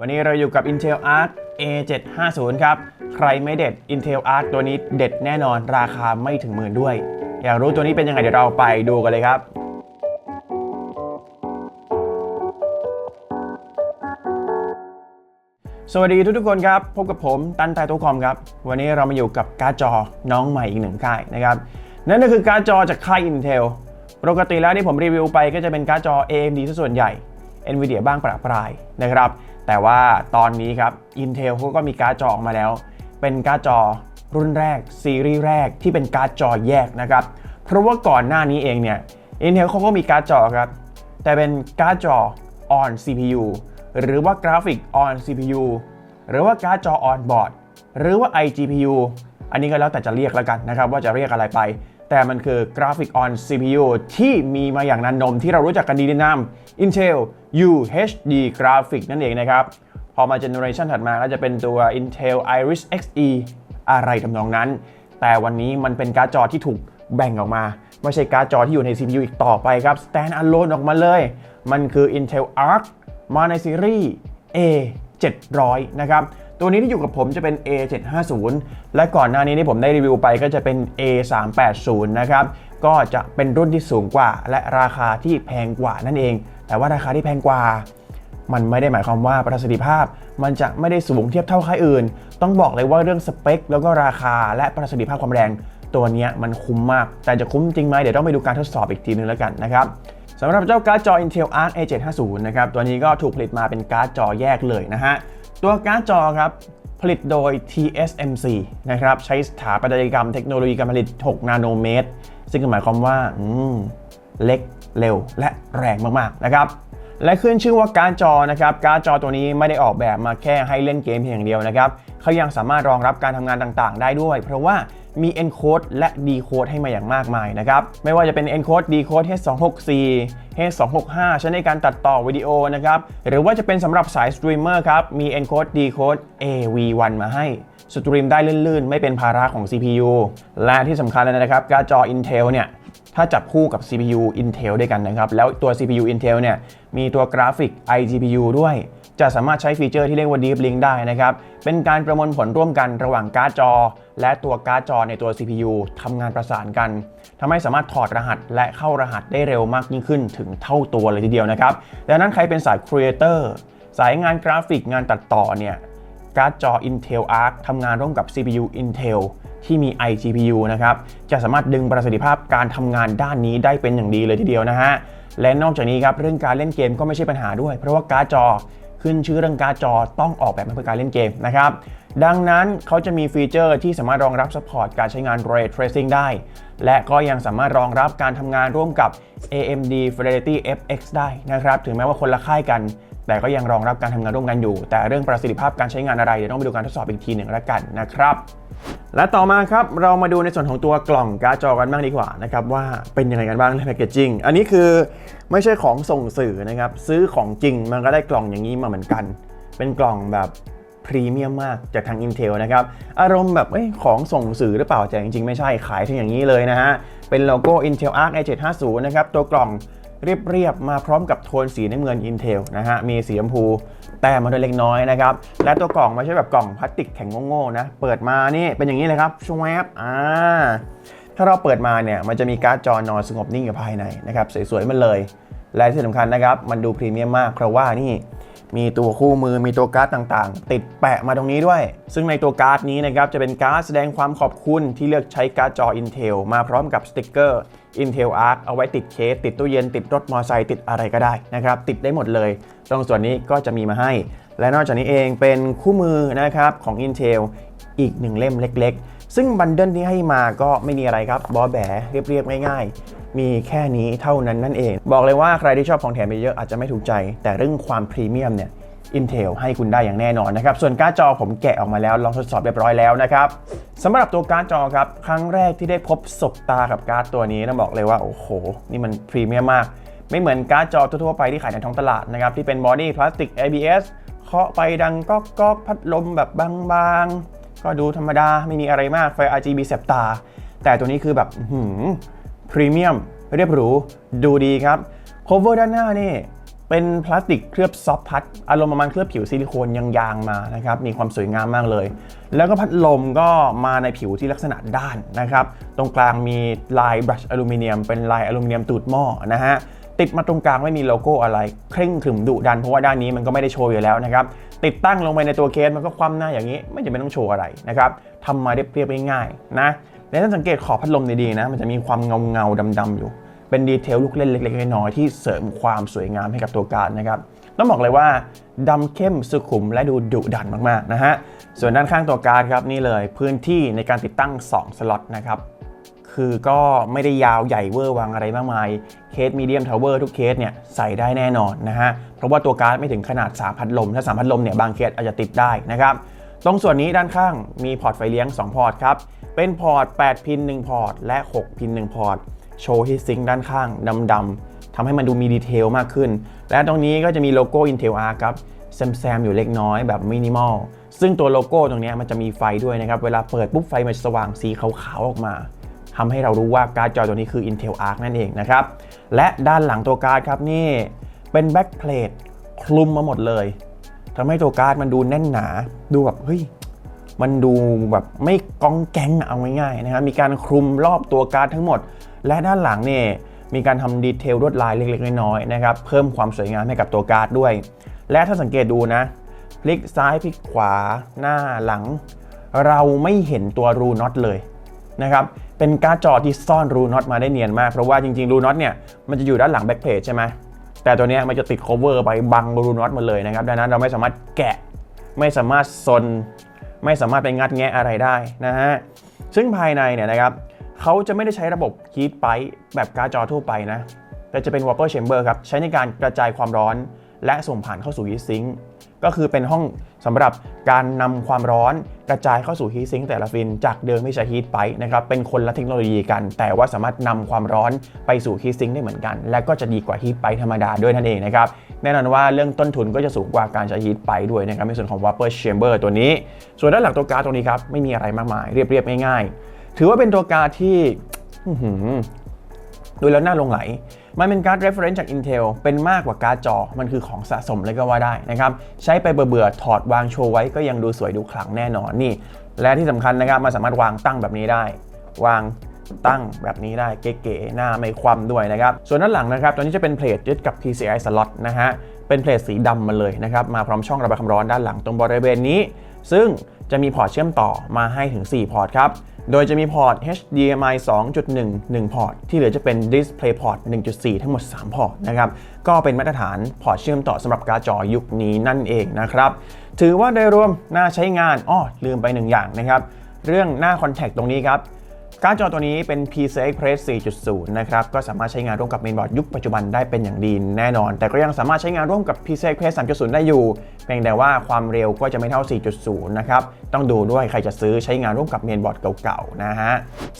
วันนี้เราอยู่กับ Intel Arc A750 ครับ ใครไม่เด็ด Intel Arc ตัวนี้เด็ดแน่นอนราคาไม่ถึงหมื่นด้วย อยากรู้ตัวนี้เป็นยังไงเดี๋ยวเราไปดูกันเลยครับ สวัสดีทุกๆคนครับ พบกับผมตันไตโตคอมครับ วันนี้เรามาอยู่กับการ์ดจอน้องใหม่อีกหนึ่งค่ายนะครับ นั่นก็คือการ์ดจอจากค่าย Intel ปกติแล้วที่ผมรีวิวไปก็จะเป็นการ์ดจอ AMD ส่วนใหญ่ NVIDIA บ้างประปรายนะครับ แต่ว่าตอนนี้ครับ Intel เขาก็มีการ์ดจอออกมาแล้ว เป็นการ์ดจอรุ่นแรก ซีรีส์แรกที่เป็นการ์ดจอแยกนะครับ เพราะว่าก่อนหน้านี้เองเนี่ย Intel เขาก็มีการ์ดจอครับ แต่เป็นการ์ดจอ on CPU หรือว่ากราฟิก on CPU หรือว่าการ์ดจอ on board หรือว่า iGPU อันนี้ก็แล้วแต่จะเรียกแล้วกันนะครับ ว่าจะเรียกอะไรไป แต่มันคือกราฟิก on CPU ที่มีมาอย่างนันนมที่เรารู้จักกันดีในนาม Intel UHD Graphic นั่นเองนะครับ พอมาเจเนอเรชันถัดมาก็จะเป็นตัว Intel Iris Xe อะไรทำนองนั้น แต่วันนี้มันเป็นการ์ดจอที่ถูกแบ่งออกมา ไม่ใช่การ์ดจอที่อยู่ใน CPU อีกต่อไปครับ stand alone ออกมาเลย มันคือ Intel Arc มาในซีรีส์ A 700 นะครับ ตัวนี้ที่อยู่กับผมจะเป็น A 750 และก่อนหน้านี้ที่ผมได้รีวิวไปก็จะเป็น A 380 นะครับก็จะเป็นรุ่นที่สูงกว่า และราคาที่แพงกว่านั่นเอง แต่ว่าราคาที่แพงกว่า มันไม่ได้หมายความว่าประสิทธิภาพ มันจะไม่ได้สูงเทียบเท่าค่ายอื่น ต้องบอกเลยว่าเรื่องสเปค แล้วก็ราคาและประสิทธิภาพความแรง ตัวนี้มันคุ้มมาก แต่จะคุ้มจริงไหมเดี๋ยวต้องไปดูการทดสอบอีกทีนึงแล้วกันนะครับสำหรับเจ้าการ์ดจอ Intel Arc A750 นะครับ ตัวนี้ก็ถูกผลิตมาเป็นการ์ดจอแยกเลยนะฮะ ตัวการ์ดจอครับผลิตโดย TSMC นะครับใช้สถาปัตยกรรมเทคโนโลยีการผลิต 6 นาโนเมตร ซึ่งหมายความว่าเล็กเร็วและแรงมากๆนะครับและขึ้นชื่อว่าการ์ดจอนะครับการ์ดจอตัวนี้ไม่ได้ออกแบบมาแค่ให้เล่นเกมเพียงอย่างเดียวนะครับเขายังสามารถรองรับการทำงานต่างๆ ได้ด้วย เพราะว่า มี encode และ decode ให้มาอย่างมากมายนะครับ ไม่ว่าจะเป็น encode decode H264 H265 ใช้ในการตัดต่อวิดีโอนะครับ หรือว่าจะเป็นสำหรับสายสตรีมเมอร์ครับ มี encode decode AV1 มาให้สตรีมได้ลื่นๆ ไม่เป็นภาระของ CPU และที่สำคัญเลยนะครับการ์ดจอ Intel เนี่ยถ้าจับคู่กับ CPU Intel ด้วยกันนะครับ แล้วตัว CPU Intel เนี่ยมีตัวกราฟิก iGPU ด้วย จะสามารถใช้ฟีเจอร์ที่เรียกว่า Deep Link ได้นะครับ เป็นการประมวลผลร่วมกันระหว่างการ์ดจอ และตัวการ์ดจอในตัว CPU ทำงานประสานกันทำให้สามารถถอดรหัสและเข้ารหัสได้เร็วมากยิ่งขึ้นถึงเท่าตัวเลยทีเดียวนะครับ ดังนั้นใครเป็นสาย Creator สายงานกราฟิกงานตัดต่อเนี่ยการ์ดจอ Intel Arc ทำงานร่วมกับ CPU Intel ที่มี iGPU นะครับ จะสามารถดึงประสิทธิภาพการทำงานด้านนี้ได้เป็นอย่างดีเลยทีเดียวนะฮะ และนอกจากนี้ครับ เรื่องการเล่นเกมก็ไม่ใช่ปัญหาด้วย เพราะว่าการ์ดจอ ขึ้นชื่อเรื่องการ์ดจอต้องออกแบบมาเพื่อการเล่นเกมนะครับ ดังนั้นเขาจะมีฟีเจอร์ที่สามารถรองรับสปอร์ตการใช้งาน Ray Tracing ได้ และก็ยังสามารถรองรับการทำงานร่วมกับ AMD Fidelity FX ได้นะครับ ถึงแม้ว่าคนละค่ายกัน แต่ก็ยังรองรับการทำงานร่วมกันอยู่ แต่เรื่องประสิทธิภาพการใช้งานอะไรเดี๋ยวต้องไปดูการทดสอบอีกทีหนึ่งล้วกันนะครับและต่อมาครับเรามาดูในส่วนของตัวกล่องการ์ดจอกันบ้างดีกว่านะครับว่าเป็นยังไงกันบ้างในแพคเกจจิ้งอันนี้คือไม่ใช่ของส่งสื่อนะครับซื้อของจริงมันก็ได้กล่องอย่างนี้มาเหมือนกัน เป็นกล่องแบบพรีเมียมมากจากทาง Intel นะครับ อารมณ์แบบอ้ของส่งสื่อหรือเปล่าแต่จริงๆ ไม่ใช่ขายทั้งอย่างนี้เลยนะฮะ เป็นโลโก้ Intel Arc A750 นะครับ ตัวกล่อง เรียบๆ มาพร้อมกับโทนสีน้ำเงิน Intel นะฮะ มีสีชมพูแต่มาด้วยเล็กน้อยนะครับ และตัวกล่องไม่ใช่แบบกล่องพลาสติกแข็งโง่ๆนะ เปิดมานี่เป็นอย่างนี้เลยครับชวบอ่าถ้าเราเปิดมาเนี่ย มันจะมีการ์ดจอนอนสงบนิ่งอยู่ภายในนะครับ สวยๆมันเลย และที่สำคัญนะครับ มันดูพรีเมียมมากเพราะว่านี่ มีตัวคู่มือมีตัวการ์ดต่างๆ ติดแปะมาตรงนี้ด้วย ซึ่งในตัวการ์ดนี้นะครับจะเป็นการ์ดแสดงความขอบคุณที่เลือกใช้การ์ดจอ Intel มาพร้อมกับสติกเกอร์ Intel Arc เอาไว้ติดเคส ติดตู้เย็นติดรถมอเตอร์ไซค์ติดอะไรก็ได้นะครับ ติดได้หมดเลย ตรงส่วนนี้ก็จะมีมาให้ และนอกจากนี้เองเป็นคู่มือนะครับของ Intel อีกหนึ่งเล่มเล็ก ซึ่งบันเดิลที่ให้มาก็ไม่มีอะไรครับบอแบเรียบๆง่ายๆ มีแค่นี้เท่านั้นนั่นเอง บอกเลยว่าใครที่ชอบของแถมเยอะอาจจะไม่ถูกใจ แต่เรื่องความพรีเมียมเนี่ย Intel ให้คุณได้อย่างแน่นอนนะครับ ส่วนการ์ดจอผมแกะออกมาแล้วลองทดสอบเรียบร้อยแล้วนะครับสำหรับตัวการ์ดจอครับ ครั้งแรกที่ได้พบศบตากับการ์ดตัวนี้ต้องบอกเลยว่า โอ้โห นี่มันพรีเมียมมาก ไม่เหมือนการ์ดจอทั่วๆไปที่ขายในท้องตลาดนะครับ ที่เป็นบอดี้พลาสติก ABS เคาะไปดังก๊อกก๊อกพัดลมแบบบางๆ ก็ดูธรรมดาไม่มีอะไรมากไฟ RGB แสบตา แต่ตัวนี้คือแบบพรีเมียมเรียบหรูดูดีครับ cover ด้านหน้านี่เป็นพลาสติกเคลือบซอฟต์พัดอารมณ์ประมาณเคลือบผิวซิลิโคนยางๆมานะครับมีความสวยงามมากเลย แล้วก็พัดลมก็มาในผิวที่ลักษณะด้านนะครับ ตรงกลางมีลายบรัชอลูมิเนียมเป็นลายอลูมิเนียมตูดหม้อนะฮะ ติดมาตรงกลางไม่มีโลโก้อะไร เคร่งขรึมดุดันเพราะว่าด้านนี้มันก็ไม่ได้โชว์อยู่แล้วนะครับติดตั้งลงไปในตัวเคสมันก็คว่ำหน้าอย่างนี้ ไม่จำเป็นต้องโชว์อะไรนะครับทำมาได้เรียบๆง่ายๆนะและถ้าสังเกตขอบพัดลมดีๆนะมันจะมีความเงาเงาๆดำๆอยู่ เป็นดีเทลลูกเล่นเล็กๆน้อยๆที่เสริมความสวยงามให้กับตัวการนะครับต้องบอกเลยว่าดำเข้มสุขุมและดูดุดันมากๆนะฮะส่วนด้านข้างตัวการครับนี่เลยพื้นที่ในการติดตั้ง 2 สล็อตนะครับ คือก็ไม่ได้ยาวใหญ่เวอร์วังอะไรมากมายเคสมีเดียมทาวเวอร์ทุกเคสเนี่ยใส่ได้แน่นอนนะฮะ เพราะว่าตัวการ์ดไม่ถึงขนาด3พัดลม ถ้า3พัดลมเนี่ยบางเคสอาจจะติดได้นะครับ ตรงส่วนนี้ด้านข้างมีพอร์ตไฟเลี้ยง 2 พอร์ตครับ เป็นพอร์ต 8 พิน 1 พอร์ต และ 6 พิน 1 พอร์ต โชว์ที่ซิงค์ด้านข้างดำๆทำให้มันดูมีดีเทลมากขึ้น และตรงนี้ก็จะมีโลโก้ Intel Arc ครับแซมๆอยู่เล็กน้อยแบบมินิมอลซึ่งตัวโลโก้ตรงนี้มันจะมีไฟด้วยนะครับ เวลาเปิดปุ๊บไฟมันจะสว่างสีขาวๆออกมา ทำให้เรารู้ว่าการ์ดจอตัวนี้คือ Intel Arc นั่นเองนะครับ และด้านหลังตัวการ์ดครับนี่เป็นแบ็กเพลทคลุมมาหมดเลยทำให้ตัวการ์ดมันดูแน่นหนา ดูแบบเฮ้ยมันดูแบบไม่กองแกงเอาง่ายๆนะครับ มีการคลุมรอบตัวการ์ดทั้งหมด และด้านหลังเนี่ยมีการทำดีเทลลวดลายเล็กๆ น้อยๆนะครับ เพิ่มความสวยงามให้กับตัวการ์ดด้วย และถ้าสังเกตดูนะ พลิกซ้ายพลิกขวาหน้าหลัง เราไม่เห็นตัวรูน็อตเลยนะครับ เป็นการ์ดจอที่ซ่อนรูน็อตมาได้เนียนมาก เพราะว่าจริงๆรูน็อตเนี่ยมันจะอยู่ด้านหลังแบ็คเพจใช่ไหมแต่ตัวนี้มันจะติด cover ไปบังรูน็อตหมดเลยนะครับดังนั้นเราไม่สามารถแกะไม่สามารถซน ไม่สามารถไปงัดแงะอะไรได้นะฮะซึ่งภายในเนี่ยนะครับเขาจะไม่ได้ใช้ระบบ heat pipe แบบการ์ดจอทั่วไปนะแต่จะเป็น vapor chamber ครับใช้ในการกระจายความร้อน และส่งผ่านเข้าสู่ heat sink ก็คือเป็นห้องสำหรับการนำความร้อนกระจายเข้าสู่ heat sink แต่ละฟิน จากเดิมไม่ใช้ heat pipe นะครับเป็นคนละเทคโนโลยีกัน แต่ว่าสามารถนำความร้อนไปสู่ heat sink ได้เหมือนกัน และก็จะดีกว่า heat pipe ธรรมดาด้วยนั่นเองนะครับแน่นอนว่าเรื่องต้นทุนก็จะสูงกว่าการใช้ heat pipe ด้วยนะครับในส่วนของ vapor chamber ตัวนี้ ส่วนด้านหลังตัวการ์ดตรงนี้ครับไม่มีอะไรมากมายเรียบๆง่ายๆถือว่าเป็นตัวการ์ดที่ดูแล้วน่าลงไหล มันเป็นการ์ด reference จาก Intel เป็นมากกว่าการ์ดจอ มันคือของสะสมเลยก็ว่าได้นะครับ ใช้ไปเบื่อๆถอดวางโชว์ไว้ก็ยังดูสวยดูขลังแน่นอนนี่ และที่สำคัญนะครับ มันสามารถวางตั้งแบบนี้ได้ วางตั้งแบบนี้ได้เก๋ๆหน้าไม่คว่ำด้วยนะครับ ส่วนด้านหลังนะครับตัวนี้จะเป็นเพลทยึดกับ PCI slot นะฮะ เป็นเพลทสีดำมาเลยนะครับ มาพร้อมช่องระบายความร้อนด้านหลังตรงบริเวณนี้ ซึ่งจะมีพอร์ตเชื่อมต่อมาให้ถึง 4 พอร์ตครับ โดยจะมีพอร์ต HDMI 2.1 1 พอร์ต ที่เหลือจะเป็น Display Port 1.4 ทั้งหมด 3 พอร์ตนะครับ ก็เป็นมาตรฐานพอร์ตเชื่อมต่อสำหรับการ์ดจอยุคนี้นั่นเองนะครับ ถือว่าโดยรวมน่าใช้งานอ้อลืมไปหนึ่งอย่างนะครับ เรื่องหน้าคอนแทคตรงนี้ครับ การ์ดจอตัวนี้เป็น PCI Express 4.0 นะครับ ก็สามารถใช้งานร่วมกับเมนบอร์ดยุคปัจจุบันได้เป็นอย่างดีแน่นอน แต่ก็ยังสามารถใช้งานร่วมกับ PCI Express 3.0 ได้อยู่ เพียงแต่ว่าความเร็วก็จะไม่เท่า 4.0 นะครับ ต้องดูด้วยใครจะซื้อใช้งานร่วมกับเมนบอร์ดเก่าๆ นะฮะ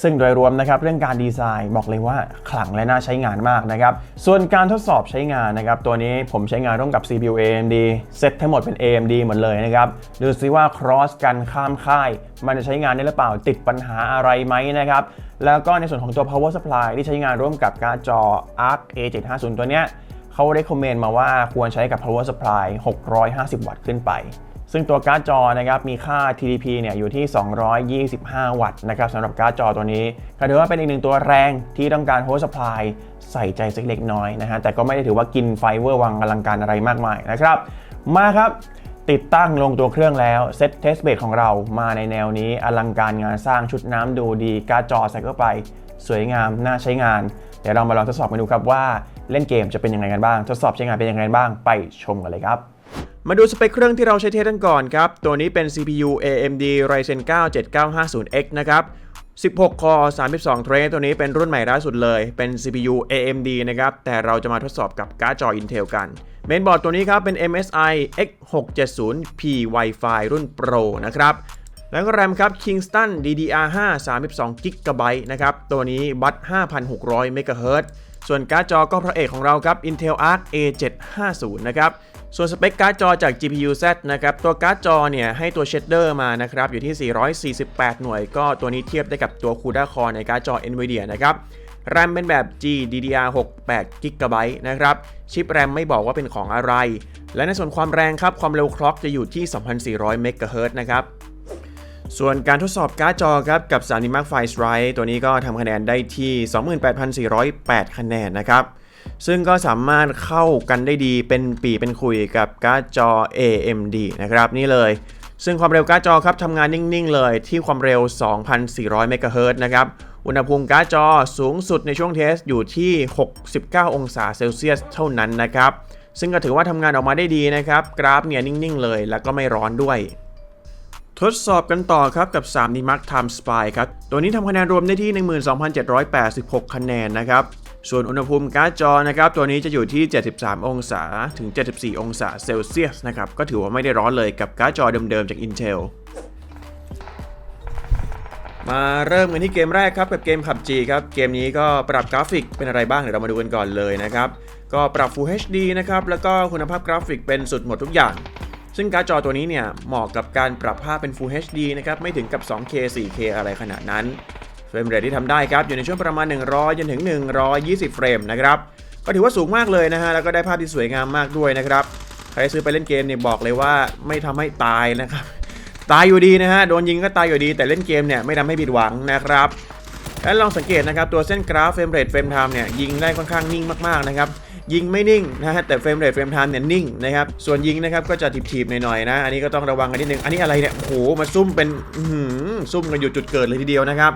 ซึ่งโดยรวมนะครับเรื่องการดีไซน์บอกเลยว่าขลังและน่าใช้งานมากนะครับ ส่วนการทดสอบใช้งานนะครับตัวนี้ผมใช้งานร่วมกับ CPU AMD เซตทั้งหมดเป็น AMD หมดเลยนะครับ ดูซิว่า cross กันข้ามค่าย มันจะใช้งานได้หรือเปล่า ติดปัญหาอะไรไหมนะครับ แล้วก็ในส่วนของตัว power supply ที่ใช้งานร่วมกับการ์ดจอ Arc A750 ตัวเนี้ยเขา recommend มาว่าควรใช้กับ power supply 650 วัตต์ขึ้นไป ซึ่งตัวการ์ดจอนะครับมีค่า TDP เนี่ยอยู่ที่ 225 วัตต์นะครับสำหรับการ์ดจอตัวนี้ก็ถือว่าเป็นอีกหนึ่งตัวแรงที่ต้องการ power supply ใส่ใจสักเล็กน้อยนะฮะแต่ก็ไม่ได้ถือว่ากินไฟเวอร์วังอลังการอะไรมากมายนะครับมาครับ ติดตั้งลงตัวเครื่องแล้วเซตเทสเบดของเรามาในแนวนี้อลังการงานสร้างชุดน้ำดูดีการจอใส่เข้าไป สวยงาม น่าใช้งาน เดี๋ยวเรามาลองทดสอบกันดูครับว่าเล่นเกมจะเป็นยังไงกันบ้าง ทดสอบใช้งานเป็นยังไงบ้างไปชมกันเลยครับมาดูสเปคเครื่องที่เราใช้เทสกันก่อนครับ ตัวนี้เป็น CPU AMD Ryzen 9 7950X นะครับ 16 คอ32 เทรดตัวนี้เป็นรุ่นใหม่ล่าสุดเลย เป็น CPU AMD นะครับ แต่เราจะมาทดสอบกับการ์ดจอ Intel กัน เมนบอร์ดตัวนี้ครับเป็น MSI X670P Wi-Fi รุ่น Pro นะครับแล้วก็แรมครับ Kingston DDR5 32 GB นะครับ ตัวนี้บัต5,600 MHz ส่วนการ์ดจอก็พระเอกของเราครับ Intel Arc A750 นะครับ ส่วนสเปคการ์ดจอจาก GPU Z นะครับ ตัวการ์ดจอเนี่ยให้ตัวเชดเดอร์มานะครับ อยู่ที่ 448 หน่วย ก็ตัวนี้เทียบได้กับตัว CUDA Core ในการ์ดจอ NVIDIA นะครับ แรมเป็นแบบ GDDR6 8 g b นะครับ ชิปแรมไม่บอกว่าเป็นของอะไร และในส่วนความแรงครับ ความเร็วคล็อกจะอยู่ที่ 2,400 MHz นะครับ ส่วนการทดสอบการ์ดจอครับ กับ3 d Mark Ice Ride ตัวนี้ก็ทำคะแนนได้ที่ 28,408 คะแนนนะครับ ซึ่งก็สามารถเข้ากันได้ดีเป็นปีเป็นคุยกับการ์ดจอ AMD นะครับ นี่เลย ซึ่งความเร็วการ์ดจอครับทำงานนิ่ง ๆ เลยที่ความเร็ว 2,400 MHz นะครับ อุณหภูมิการ์ดจอสูงสุดในช่วงเทสอยู่ที่ 69 องศาเซลเซียสเท่านั้นนะครับ ซึ่งก็ถือว่าทำงานออกมาได้ดีนะครับ กราฟเนี่ยนิ่ง ๆ เลยแล้วก็ไม่ร้อนด้วยทดสอบกันต่อครับกับ3 d Mark Time Spy ครับ ตัวนี้ทำคะแนนรวมได้ที่ 12,786 คะแนนนะครับ ส่วนอุณหภูมิการ์ดจอนะครับตัวนี้จะอยู่ที่ 73 องศาถึง 74 องศาเซลเซียสนะครับก็ถือว่าไม่ได้ร้อนเลยกับการ์ดจอเดิมๆจาก Intel มาเริ่มกันที่เกมแรกครับกับเกม PUBG ครับเกมนี้ก็ปรับกราฟิกเป็นอะไรบ้างเดี๋ยวเรามาดูกันก่อนเลยนะครับก็ปรับ Full HD นะครับแล้วก็คุณภาพกราฟิกเป็นสุดหมดทุกอย่าง ซึ่งการ์ดจอตัวนี้เนี่ยเหมาะกับการปรับภาพเป็น Full HD นะครับไม่ถึงกับ 2K 4K อะไรขนาดนั้น เฟรมเรทที่ทำได้ครับ อยู่ในช่วงประมาณ 100 จนถึง 120 เฟรมนะครับ ก็ถือว่าสูงมากเลยนะฮะ แล้วก็ได้ภาพที่สวยงามมากด้วยนะครับ ใครซื้อไปเล่นเกมเนี่ยบอกเลยว่าไม่ทำให้ตายนะครับ ตายอยู่ดีนะฮะ โดนยิงก็ตายอยู่ดี แต่เล่นเกมเนี่ยไม่ทำให้ผิดหวังนะครับ แล้วลองสังเกตนะครับตัวเส้นกราฟเฟรมเรทเฟรมไทม์เนี่ยยิงได้ค่อนข้างนิ่งมากๆนะครับยิงไม่นิ่งนะฮะแต่เฟรมเรทเฟรมไทม์เนี่ยนิ่งนะครับส่วนยิงนะครับก็จะถีบๆหน่อยๆนะ อันนี้ก็ต้องระวังกันนิดนึง อันนี้อะไรเนี่ยโอ้โหมาซุ่มเป็นหือซุ่มกันอยู่จุดเกิดเลยทีเดียวนะครับ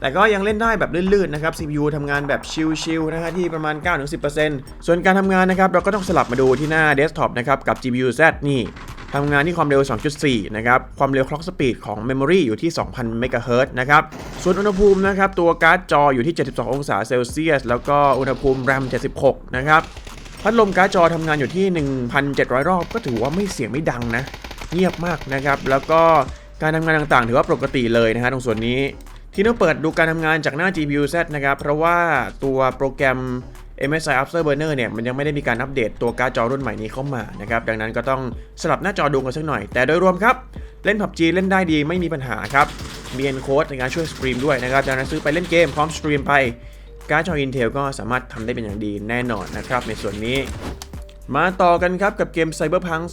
แต่ก็ยังเล่นได้แบบลื่นๆนะครับ CPU ทำงานแบบชิลๆนะฮะที่ประมาณ 9-10%ส่วนการทำงานนะครับเราก็ต้องสลับมาดูที่หน้าเดสก์ท็อปนะครับกับ GPU Z นี่ทำงานที่ความเร็ว 2.4 นะครับ ความเร็ว clock speed ของ Memory อยู่ที่ 2,000 MHz นะครับ ส่วนอุณหภูมินะครับ ตัวการ์ดจออยู่ที่ 72 องศาเซลเซียส แล้วก็อุณหภูมิ RAM 76 นะครับ พัดลมการ์ดจอทำงานอยู่ที่ 1,700 รอบ ก็ถือว่าไม่เสียงไม่ดังนะ เงียบมากนะครับ แล้วก็การทำงานต่างๆ ถือว่าปกติเลยนะฮะตรงส่วนนี้ ที่ต้องเปิดดูการทำงานจากหน้า GPU Z นะครับ เพราะว่าตัวโปรแกรม MSI Afterburner เนี่ยมันยังไม่ได้มีการอัปเดตตัวการ์ดจอรุ่นใหม่นี้เข้ามานะครับ ดังนั้นก็ต้องสลับหน้าจอดูกันสักหน่อย แต่โดยรวมครับ เล่น PUBG เล่นได้ดีไม่มีปัญหาครับ มี encode ในการช่วยสตรีมด้วยนะครับดังนั้นซื้อไปเล่นเกมพร้อมสตรีมไปการ์ดจอ Intel ก็สามารถทำได้เป็นอย่างดีแน่นอนนะครับในส่วนนี้ มาต่อกันครับกับเกม Cyberpunk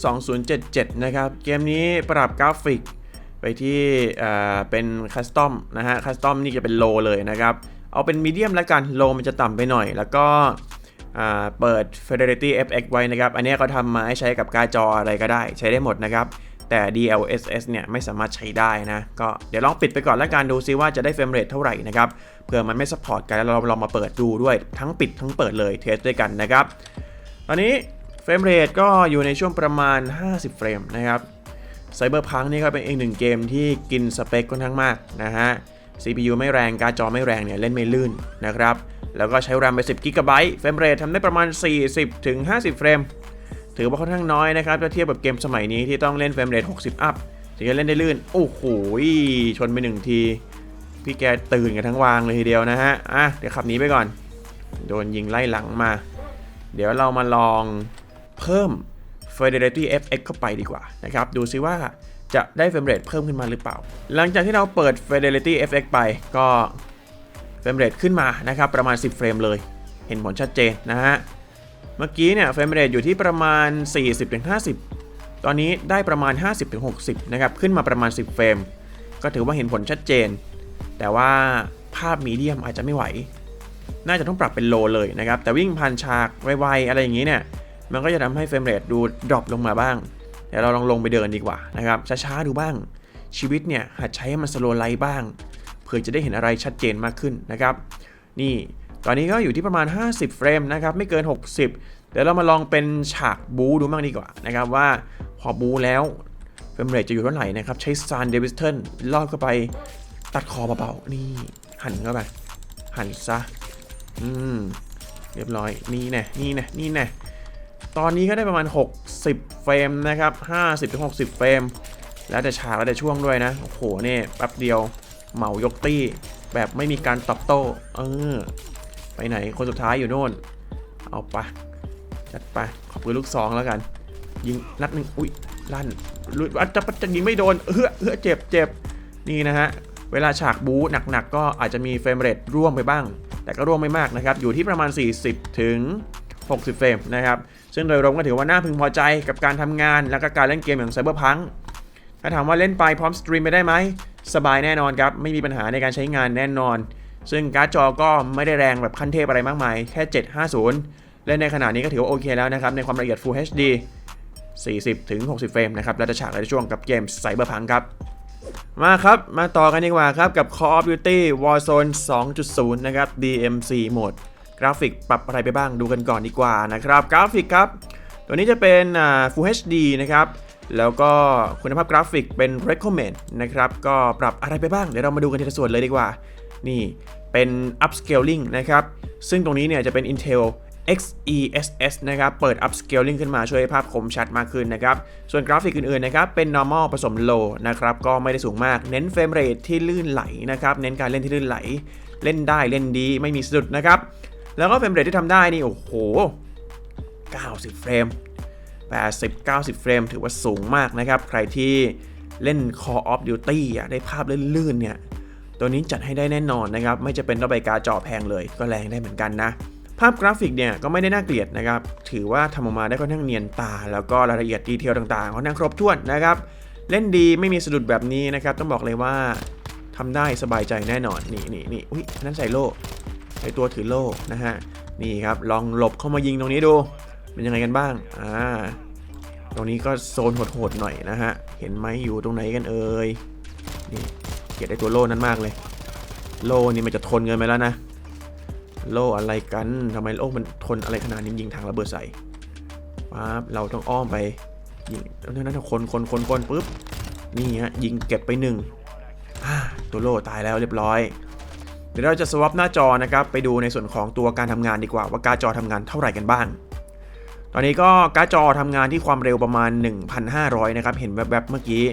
2077 นะครับเกมนี้ปรับกราฟิก ไปที่เป็นคัสตอมนะฮะคัสตอมนี่จะเป็นโลเลยนะครับ เอาเป็นมีเดียมแล้วกันโลมันจะต่ำไปหน่อย แล้วก็เปิด Fidelity FX ไว้นะครับ อันนี้เขาทำมาให้ใช้กับการจออะไรก็ได้ใช้ได้หมดนะครับ แต่ DLSS เนี่ยไม่สามารถใช้ได้นะ ก็เดี๋ยวลองปิดไปก่อนแล้วกันดูซิว่าจะได้เฟรมเรทเท่าไหร่นะครับเผื่อมันไม่สปอร์ตกันแล้วเราลองมาเปิดดูด้วยทั้งปิดทั้งเปิดเลยเทสด้วยกันนะครับตอนนี้เฟรมเรทก็อยู่ในช่วงประมาณ 50 เฟรมนะครับ ไซเบอร์พังนี่ก็เป็นอีกหนึ่งเกมที่กินสเปคค่อนข้างมากนะฮะ CPU ไม่แรง การ์ดจอไม่แรงเนี่ยเล่นไม่ลื่นนะครับ แล้วก็ใช้ RAM ไป 10 g b เฟรมเรททำได้ประมาณ 40ถึง50เฟรม ถือว่าค่อนข้างน้อยนะครับ ถ้าเทียบกับเกมสมัยนี้ที่ต้องเล่นเฟรมเรท60 อัพถึงจะเล่นได้ลื่น โอ้โห ชนไปหนึ่งที พี่แกตื่นกันทั้งวางเลยทีเดียวนะฮะ อะ เดี๋ยวขับหนีไปก่อน โดนยิงไล่หลังมา เดี๋ยวเรามาลองเพิ่ม Fidelity FX เข้าไปดีกว่านะครับ ดูซิว่าจะได้เฟรมเรทเพิ่มขึ้นมาหรือเปล่า หลังจากที่เราเปิด Fidelity FX ไปก็เฟรมเรทขึ้นมานะครับประมาณ 10 เฟรมเลย เห็นผลชัดเจนนะฮะ เมื่อกี้เนี่ยเฟรมเรทอยู่ที่ประมาณ 40-50 ตอนนี้ได้ประมาณ 50-60 นะครับ ขึ้นมาประมาณ 10 เฟรม ก็ถือว่าเห็นผลชัดเจน แต่ว่าภาพมีเดียมอาจจะไม่ไหว น่าจะต้องปรับเป็นโลเลยนะครับ แต่วิ่งผ่านฉากไวๆอะไรอย่างนี้เนี่ย มันก็จะทำให้เฟรมเรทดูดรอปลงมาบ้าง เดี๋ยวเราลองลงไปเดินดีกว่านะครับช้าๆดูบ้าง ชีวิตเนี่ยหัดใช้ให้มันสโลไลท์บ้างเพื่อจะได้เห็นอะไรชัดเจนมากขึ้นนะครับ นี่ตอนนี้ก็อยู่ที่ประมาณ 50 เฟรมนะครับไม่เกิน 60 เดี๋ยวเรามาลองเป็นฉากบูดูบ้างดีกว่านะครับว่าพอบูแล้วเฟรมเรทจะอยู่เท่าไหร่นะครับใช้ซานเดวิสเทนลอดเข้าไปตัดคอเบาๆนี่หันเข้าไปหันซะอืมเรียบร้อยนี่แน่นี่แน่นี่แน่ ตอนนี้ก็ได้ประมาณ 60 เฟรมนะครับ 50-60 เฟรม แล้วแต่ฉากแล้วแต่ช่วงด้วยนะ โอ้โหนี่แป๊บเดียวเหมายกตี้ แบบไม่มีการตอบโต้ เออ ไปไหนคนสุดท้ายอยู่โน่น เอาไปจัดไป ขอบคุณลูกซองแล้วกัน ยิงนัดหนึ่งอุ้ยลั่นลุยอัดจะจะยิงไม่โดนเฮ้อเฮ้อเจ็บเจ็บนี่นะฮะ เวลาฉากบู๊หนักๆ ก็อาจจะมีเฟรมเรทร่วงไปบ้าง แต่ก็ร่วงไม่มากนะครับ อยู่ที่ประมาณ 40 ถึง 60 เฟรมนะครับ ซึ่งโดยรวมก็ถือว่าน่าพึงพอใจกับการทำงาน และก็การเล่นเกมอย่าง Cyberpunk ถ้าถามว่าเล่นไปพร้อมสตรีมไปได้ไหม สบายแน่นอนครับ ไม่มีปัญหาในการใช้งานแน่นอน ซึ่งการ์ดจอก็ไม่ได้แรงแบบขั้นเทพอะไรมากมาย แค่ 750 เล่นในขนาดนี้ก็ถือว่าโอเคแล้วนะครับ ในความละเอียด Full HD 40ถึง60 เฟรมนะครับ แล้วแต่ฉากและแต่ช่วงกับเกม Cyberpunk ครับมาครับ มาต่อกันดีกว่าครับ กับ Call of Duty Warzone 2.0 นะครับ DMC โหมด กราฟิกปรับอะไรไปบ้างดูกันก่อนดีกว่านะครับกราฟิกครับตัวนี้จะเป็น Full HD นะครับแล้วก็คุณภาพกราฟิกเป็น recommend นะครับก็ปรับอะไรไปบ้าง เดี๋ยวเรามาดูกันทีละส่วนเลยดีกว่า นี่เป็น upscaling นะครับ ซึ่งตรงนี้เนี่ยจะเป็น Intel XeSS นะครับ เปิด upscaling ขึ้นมาช่วยให้ภาพคมชัดมากขึ้นนะครับ ส่วนกราฟิกอื่นๆนะครับ เป็น normal ผสม low นะครับ ก็ไม่ได้สูงมาก เน้นเฟรมเรทที่ลื่นไหลนะครับ เน้นการเล่นที่ลื่นไหล เล่นได้เล่นดีไม่มีสะดุดนะครับ แล้วก็เฟรมเรทที่ทำได้นี่ โอ้โห 90 เฟรม 80 90 เฟรม ถือว่าสูงมากนะครับ ใครที่เล่น Call of Duty อยากได้ภาพลื่นๆเนี่ย ตัวนี้จัดให้ได้แน่นอนนะครับ ไม่จะเป็นต้องไปกาจอแพงเลยก็แรงได้เหมือนกันนะ ภาพกราฟิกเนี่ยก็ไม่ได้น่าเกลียดนะครับ ถือว่าทำออกมาได้ค่อนข้างเนียนตา แล้วก็รายละเอียดดีเทลต่างๆค่อนข้างครบถ้วนนะครับ เล่นดีไม่มีสะดุดแบบนี้นะครับ ต้องบอกเลยว่าทำได้สบายใจแน่นอน นี่นี่นี่อุ้ยนนั้นใส่โล ใส่ตัวถือโล่นะฮะนี่ครับลองหลบเข้ามายิงตรงนี้ดูเป็นยังไงกันบ้างอ่าตรงนี้ก็โซนโหดๆหน่อยนะฮะเห็นไหมอยู่ตรงไหนกันเอ่ยนี่เกลียดไอตัวโล่นั้นมากเลย โล่นี่มันจะทนเกินไปแล้วนะโล่อะไรกันทำไมโล่มันทนอะไรขนาดนี้ยิงทางระเบิดใส่ปั๊บเราต้องอ้อมไปยิงนั่นนั่นคนคนคนคนปุ๊บนี่ฮะยิงเก็บไปหนึ่งอ่าตัวโล่ตายแล้วเรียบร้อย ดี๋ยวเราจะสวอปหน้าจอนะครับไปดูในส่วนของตัวการทำงานดีกว่าว่าการ์ดจอทำงานเท่าไหร่กันบ้าง ตอนนี้ก็การ์ดจอทำงานที่ความเร็วประมาณ 1,500 นะครับ เห็นแวบๆเมื่อกี้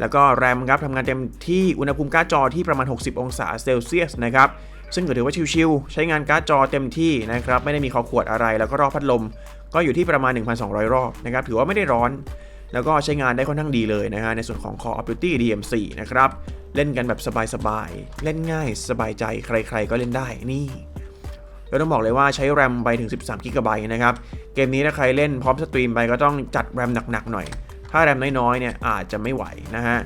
แล้วก็แรมครับทำงานเต็มที่อุณหภูมิการ์ดจอที่ประมาณ 60 องศาเซลเซียสนะครับซึ่งก็ถือว่าชิวๆใช้งานการ์ดจอเต็มที่นะครับไม่ได้มีคอขวดอะไร แล้วก็รอบพัดลม ก็อยู่ที่ประมาณ 1,200 รอบนะครับถือว่าไม่ได้ร้อน แล้วก็ใช้งานได้ค่อนข้างดีเลยนะฮะในส่วนของ Call of Duty DMC นะครับ เล่นกันแบบสบายๆ เล่นง่ายสบายใจใครๆก็เล่นได้นี่เราต้องบอกเลยว่าใช้แรมไปถึง 13 g b นะครับ เกมนี้ถ้าใครเล่นพร้อมสตรีมไปก็ต้องจัดแรมหนักๆหน่อย ถ้าแรมน้อยๆเนี่ยอาจจะไม่ไหวนะฮะ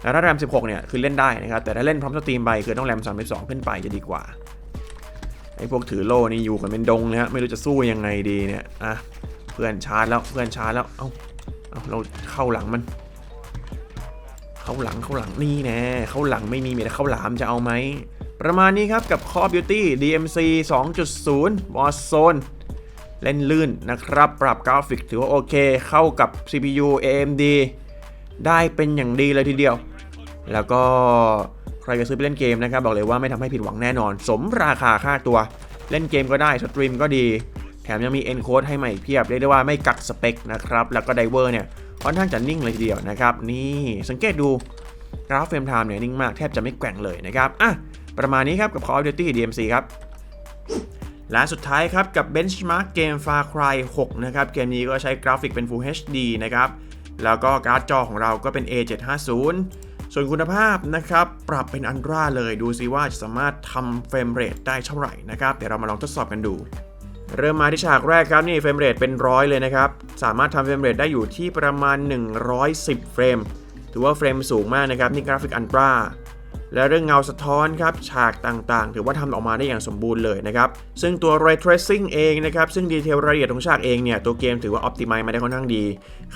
แต่ถ้าแรม 16 เนี่ยคือเล่นได้นะครับ แต่ถ้าเล่นพร้อมสตรีมไปคือต้องแรม 32 ขึ้นไปจะดีกว่า ไอ้พวกถือโล่นี่อยู่กันเป็นดงนะฮะ ไม่รู้จะสู้ยังไงดีเนี่ย อะ เพื่อนชาร์จแล้ว เพื่อนชาร์จแล้ว เอ้า เอ้า เราเข้าหลังมัน เข้าหลังเข้าหลังนี่แน่เข้าหลังไม่มีมีแต่เข้าหลามจะเอาไหม ประมาณนี้ครับกับ Call of Duty DMC 2.0 Warzone เล่นลื่นนะครับ ปรับกราฟิกถือว่าโอเค เข้ากับ CPU AMD ได้เป็นอย่างดีเลยทีเดียว แล้วก็ใครจะซื้อไปเล่นเกมนะครับ บอกเลยว่าไม่ทำให้ผิดหวังแน่นอน สมราคาค่าตัว เล่นเกมก็ได้สตรีมก็ดี แถมยังมี encode ให้ใหม่เพียบ เรียกได้ว่าไม่กักสเปคนะครับ แล้วก็ไดเวอร์เนี่ย ค่อนข้างจะนิ่งเลยทีเดียวนะครับ นี่สังเกตดูกราฟเฟรมไทม์เนี่ยนิ่งมากแทบจะไม่แกว่งเลยนะครับอะประมาณนี้ครับกับ Call of Duty DMC ครับและสุดท้ายครับกับ Benchmark เกม Far Cry 6 นะครับ เกมนี้ก็ใช้กราฟิกเป็น Full HD นะครับ แล้วก็การ์ดจอของเราก็เป็น A750 ส่วนคุณภาพนะครับ ปรับเป็นอันตราเลยดูซิว่าจะสามารถทำเฟรมเรทได้เท่าไหร่นะครับ เดี๋ยวเรามาลองทดสอบกันดู เริ่มมาที่ฉากแรกครับนี่เฟรมเรทเป็นร้อยเลยนะครับ สามารถทำเฟรมเรทได้อยู่ที่ประมาณ 110 เฟรม ถือว่าเฟรมสูงมากนะครับนี่กราฟิกอันตราและเรื่องเงาสะท้อนครับฉากต่างๆ ถือว่าทำออกมาได้อย่างสมบูรณ์เลยนะครับ ซึ่งตัว Ray Tracing เองนะครับ ซึ่งดีเทลรายละเอียดของฉากเองเนี่ย ตัวเกมถือว่า Optimize มาได้ค่อนข้างดี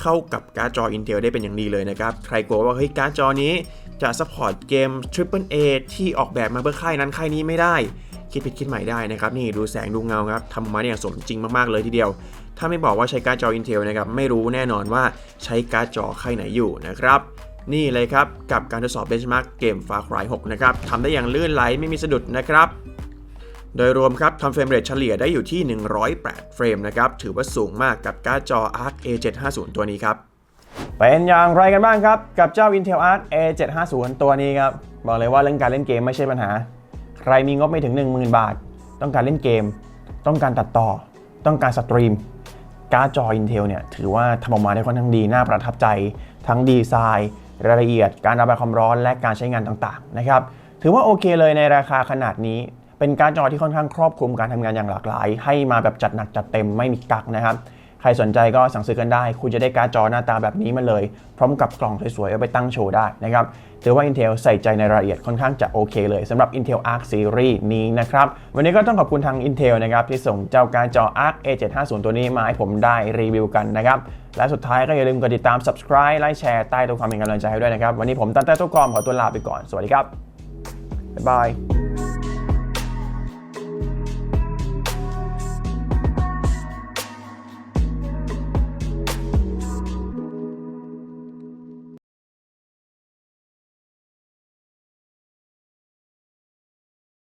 เข้ากับการ์ดจอ Intel ได้เป็นอย่างดีเลยนะครับ ใครกลัวว่าเฮ้ยการ์ดจอนี้จะ support เกม Triple A ที่ออกแบบมาเพื่อค่ายนั้นค่ายนี้ไม่ได้ คิดผิดคิดใหม่ได้นะครับนี่ดูแสงดูเงาครับทำออกมาได้อย่างสมจริงมากๆเลยทีเดียว ถ้าไม่บอกว่าใช้การ์ดจอ Intel นะครับไม่รู้แน่นอนว่าใช้การ์ดจอค่ายไหนอยู่นะครับนี่เลยครับ กับการทดสอบ benchmark เกม Far Cry 6นะครับทำได้อย่างลื่นไหลไม่มีสะดุดนะครับ โดยรวมครับทำเฟรมเรทเฉลี่ยได้อยู่ที่ 108 เฟรมนะครับ ถือว่าสูงมากกับการ์ดจอ Arc A750 ตัวนี้ครับ เป็นอย่างไรกันบ้างครับ กับเจ้า Intel Arc A750 ตัวนี้ครับ บอกเลยว่าเรื่องการเล่นเกมไม่ใช่ปัญหา ใครมีงบไม่ถึง 10,000 บาท ต้องการเล่นเกม ต้องการตัดต่อ ต้องการสตรีม การ์ดจอ Intel เนี่ยถือว่าทำออกมาได้ค่อนข้างดี น่าประทับใจ ทั้งดีไซน์ รายละเอียด การระบายความร้อนและการใช้งานต่างๆนะครับ ถือว่าโอเคเลยในราคาขนาดนี้ เป็นการ์ดจอที่ค่อนข้างครอบคลุมการทำงานอย่างหลากหลาย ให้มาแบบจัดหนักจัดเต็มไม่มีกักนะครับ ใครสนใจก็สั่งซื้อกันได้ คุณจะได้การ์ดจอหน้าตาแบบนี้มาเลย พร้อมกับกล่องสวยๆ เอาไปตั้งโชว์ได้นะครับถือว่า Intel ใส่ใจในรายละเอียดค่อนข้างจะโอเคเลยสำหรับ Intel Arc Series นี้นะครับ วันนี้ก็ต้องขอบคุณทาง Intel นะครับที่ส่งเจ้าการ์ดจอ Arc A750 ตัวนี้มาให้ผมได้รีวิวกันนะครับ และสุดท้ายก็อย่าลืมกดติดตาม subscribe ไลค์แชร์ใต้ตัวความเป็นกำลังใจให้ด้วยนะครับ วันนี้ผมตั้งแต่ตัวกรอมขอตัวลาไปก่อน สวัสดีครับบ๊ายบาย